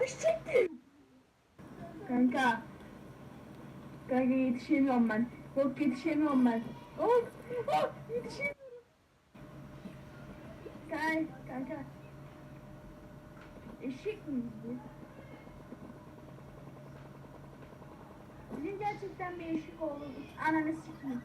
Düşecektim. Kanka. Kanka yetişemiyorum ben. Yok yetişemiyorum ben. Oh, oh yetişemiyorum. Kanka, kanka. Eşek miyiz biz? Bizim gerçekten bir eşik olduk. Ananı sikmiyor.